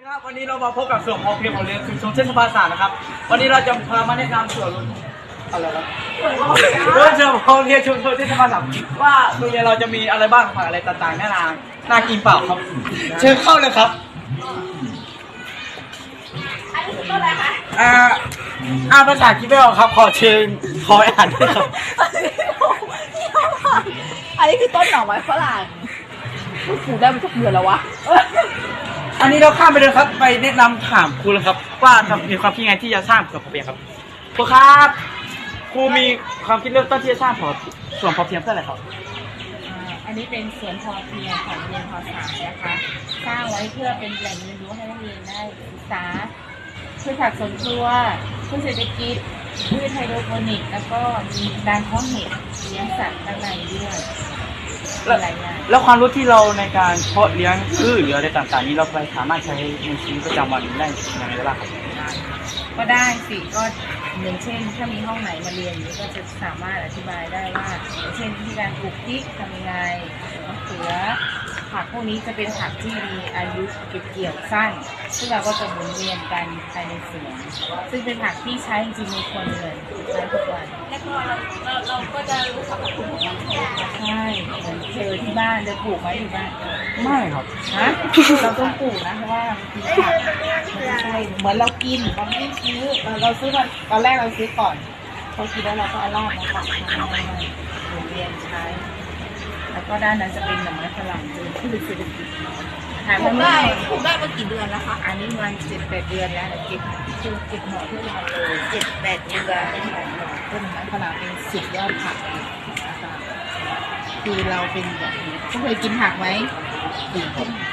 ดีครับวันนี้เรามาพบกับส่วนพอเพียงของเรียนชุมชนเทศบาลศาสตร์นะครับ วันนี้เราจะพามาแนะนำส่วนอะไรนะเราจะพอเรียนชุมชนเทศบาลศาสตร์ว่าโรงเรียนเราจะมีอะไรบ้างผักอะไรต่างๆน่านาน่ากินเปล่าครับ เชิญเข้าเลยครับอันนี้คือต้นอะไรคะอ่าอ่านภาษาคิดไม่ออกครับ ขอเชิญขออ่านด้วยครับอันนี้คือต้นหน่อไม้ฝรั่งพูดปลูกได้มาสักเดือนแล้ววะ อันนี้เราข้ามไปเลยครับ ไปแนะนำถามครูเลยครับ ว่าทำมีความคิดไงที่จะสร้างกับพอเพียงครับครูครับครูมีความคิดเริ่มต้นที่จะสร้างพอส่วนพอเพียงเพื่ออะไรครับอันนี้เป็นสวนพอเพียงของโรงเรียนพอสามนะคะ สร้างไว้เพื่อเป็นแหล่งเรียนรู้ให้นักเรียนได้ศึกษาพืชผักสวนครัวพืชเศรษฐกิจพืชไฮโดรโปนิก แล้วก็มีการเพาะเห็ดเลี้ยงสัตว์ข้างในด้วย แล้วหลายอย่างแล้วความรู้ที่เราในการเพาะเลี้ยงพืชหรืออะไรต่างๆ นี้เราไปสามารถใช้ในชีวิตประจำวันได้ยังไงบ้างครับก็ได้สิก็อย่างเช่น ถ้ามีห้องไหนมาเรียนอย่างนี้ก็จะสามารถอธิบายได้ว่าอย่างเช่นวิธีการปลูกพริกทำยังไงมะเขือ ผักพวกนี้จะเป็นผักที่มีอายุเก็บเกี่ยวสั้น ซึ่งเราก็จะหมุนเวียนกันภายในสวนซึ่งเป็นผักที่ใช้จริงๆในครัวเรือนใช้ทุกวันแล้วก็เราเราเราก็จะรู้สรรพคุณของมันใช่เหมือนเจอที่บ้านจะปลูกไว้ที่บ้านไม่ครับฮะเราต้องปลูกนะเพราะว่ามันเป็นผักมันไม่ใช่เหมือนเรากินเราไม่ได้ซื้อเราเราซื้อมาตอนแรกเราซื้อก่อนพอกินแล้วเราก็เอารากมาปักทำให้หมุนเวียนใช้ แล้วก็ด้านนั้นจะเป็นหน่อไม้ฝรั่งเป็นพืชเศรษฐกิจถามปลูว่ากได้ได้ปลูกได้มากี่เดือนแล้วคะอันนี้มันเจ็ดแปดเดือนแล้วเก็บคือเก็บหน่อเพื่อมาเลยเจ็ดแปดเดือนเป็นหน่อหน่อต้นไม้ฝรั่งเป็นสุดยอดผักนะคะคือเราเป็นแบบนี้เคยกินผักไหม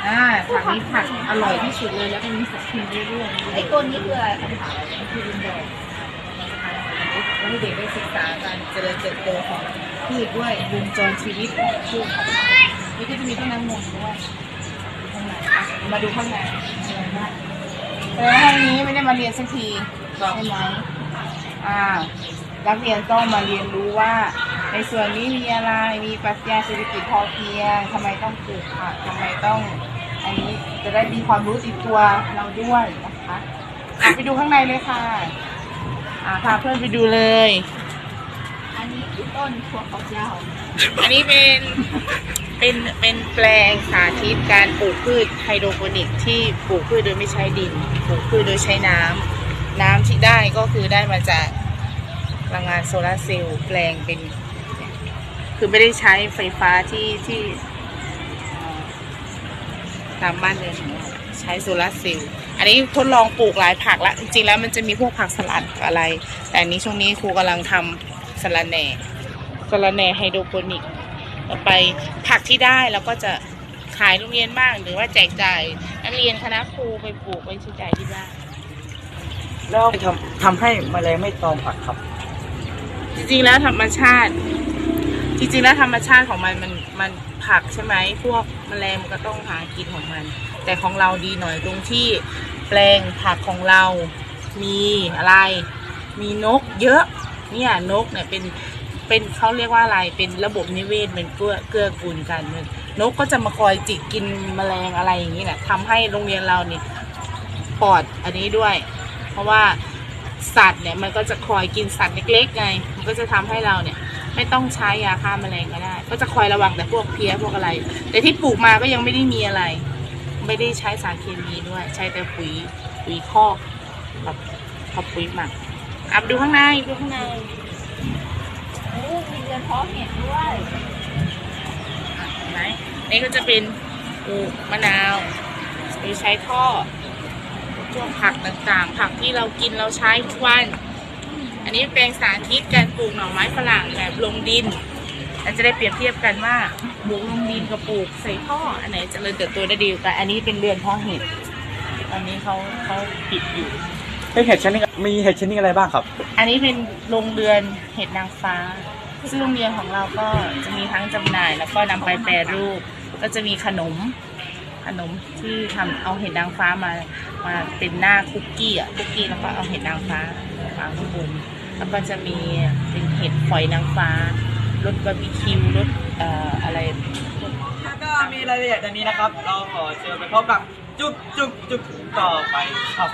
อ่าผักนี้ผักอร่อยที่สุดเลยแล้วก็มีสารพิษเรื่อยๆไอ้ต้นนี้คืออะไรคะคือดินแดงแล้ว ให้เด็กได้ศึกษาการเจริญเติบโตของพืชด้วยวงจรชีวิตของพืชนี่ก็จะมีต้นน้ำมนต์ด้วยข้างในอะมาดูข้างในแล้วห้องนี้ไม่ได้มาเรียนสักทีใช่ไหมอ่านักเรียนต้องมาเรียนรู้ว่า ในส่วนนี้มีอะไรมีปรัชญาเศรษฐกิจพอเพียงทำไมต้องปลูกผักทำไมต้องอันนี้จะได้มีความรู้ติดตัวเราด้วยนะคะไปดูข้างในเลยค่ะ อ่าพาเพื่อนไปดูเลย อันนี้คือต้นถั่วฝักยาวอันนี้เป็นเป็นเป็นแปลงสาธิตการปลูกพืชไฮโดรโปนิกที่ปลูกพืชโดยไม่ใช้ดิน ปลูกพืชโดยใช้น้ำน้ำที่ได้ก็คือได้มาจากพลังงานโซลาร์เซลล์แปลงเป็น คือไม่ได้ใช้ไฟฟ้าที่ที่เอ่อตามบ้านเรือนของเราใช้โซลาร์เซลล์ อันนี้ทดลองปลูกหลายผักละจริงๆแล้วมันจะมีพวกผักสลัดอะไร แต่อันนี้ช่วงนี้ครูกำลังทำสลัดแหน่สารแหน่ไฮโดรโปนิกต่อไปผักที่ได้เราก็จะขายโรงเรียนบ้างหรือว่าแจกจ่ายนักเรียนคณะครูไปปลูกไปใช้จ่ายที่บ้านแล้วทำทำให้แมลงไม่ตอมผักครับ จริงๆแล้วธรรมชาติ จริงๆแล้วธรรมชาติของมันมันมันผักใช่ไหมพวกแมลงมันก็ต้องหากินของมัน แต่ของเราดีหน่อยตรงที่แปลงผักของเรามีอะไร มีนกเยอะเนี่ยนกเนี่ยเป็นเป็นเขาเรียกว่าอะไรเป็นระบบนิเวศมันเกื้อเกื้อกูลกันมันนกก็จะมาคอยจิกกินแมลงอะไรอย่างนี้แหละทำให้โรงเรียนเราเนี่ยปลอดอันนี้ด้วย เพราะว่าสัตว์เนี่ยมันก็จะคอยกินสัตว์เล็กๆไงมันก็จะทำให้เราเนี่ย ไม่ต้องใช้ยาฆ่าแมลงก็ได้ ก็จะคอยระวังแต่พวกเพี้ยพวกอะไร แต่ที่ปลูกมาก็ยังไม่ได้มีอะไร ไม่ได้ใช้สารเคมีด้วย ใช้แต่ปุ๋ยปุ๋ยคอกกับกับปุ๋ยหมักอับดูข้างในดูข้างในโอ้มีเรือนเพาะเห็ดด้วยเห็นไหมนี่ก็จะเป็นปลูกมะนาวหรือใช้ท่อพวกผักต่างๆ ผักที่เรากินเราใช้ทุกวัน อันนี้เป็นสาธิตการปลูกหน่อไม้ฝรั่งแบบลงดิน เราจะได้เปรียบเทียบกันว่าปลูกลงดินกับปลูกใส่ท่ออันไหนเจะเริญเติบโตได้ดีกว่ากันอันนี้เป็นเรือนเพาะเห็ดตอนนี้เขาเขาปิดอยู่เฮ้ยเห็ดชนิดมีเห็ดชนิดอะไรบ้างครับ อันนี้เป็นโรงเรือนเห็ดนางฟ้า ซึ่งโรงเรียนของเราก็จะมีทั้งจำหน่าย แล้วก็นำไปแปรรูป ก็จะมีขนมขนมที่ทำเอาเห็ดนางฟ้ามามาเป็นหน้าคุกกี้อะคุกกี้แล้วก็เอาเห็ดนางฟ้าวางข้างบนแล้วก็จะมีเป็นเห็ดฝอยนางฟ้า รถบาร์บีคิวรถเอ่ออะไรก็มีรายละเอียดอันนี้นะครับ เราขอเชิญไปพบกับจุ๊บจุ๊บจุ๊บต่อไปครับ